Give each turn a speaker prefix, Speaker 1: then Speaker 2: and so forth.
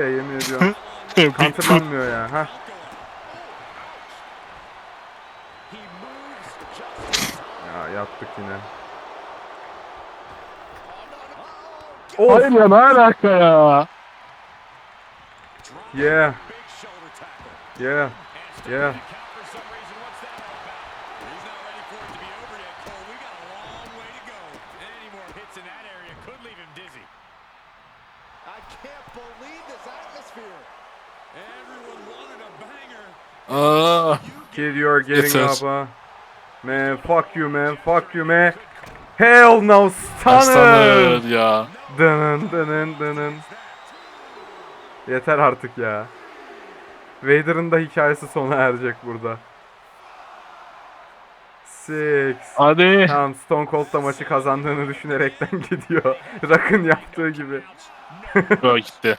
Speaker 1: ya yemin ediyorum. Counterlanmıyor ya. Ha. Ya yattık yine. Of.
Speaker 2: Hayır ya ne alaka ya?
Speaker 1: Yeah. Yeah. Yeah.
Speaker 3: I can't believe this atmosphere.
Speaker 2: Aa,
Speaker 1: Kid, you're getting
Speaker 2: Yeter.
Speaker 1: up, huh? Man, fuck you, man. Fuck you, man. Hell no,
Speaker 2: Stunner
Speaker 1: stunner.
Speaker 2: ya.
Speaker 1: Dının dının dının. Yeter artık ya. Vader'ın da hikayesi sona erecek burada. Six.
Speaker 2: Hadi.
Speaker 1: Tamam Stone Cold da maçı kazandığını düşünerekten gidiyor. Rock'ın yaptığı gibi.
Speaker 2: Böyle gitti.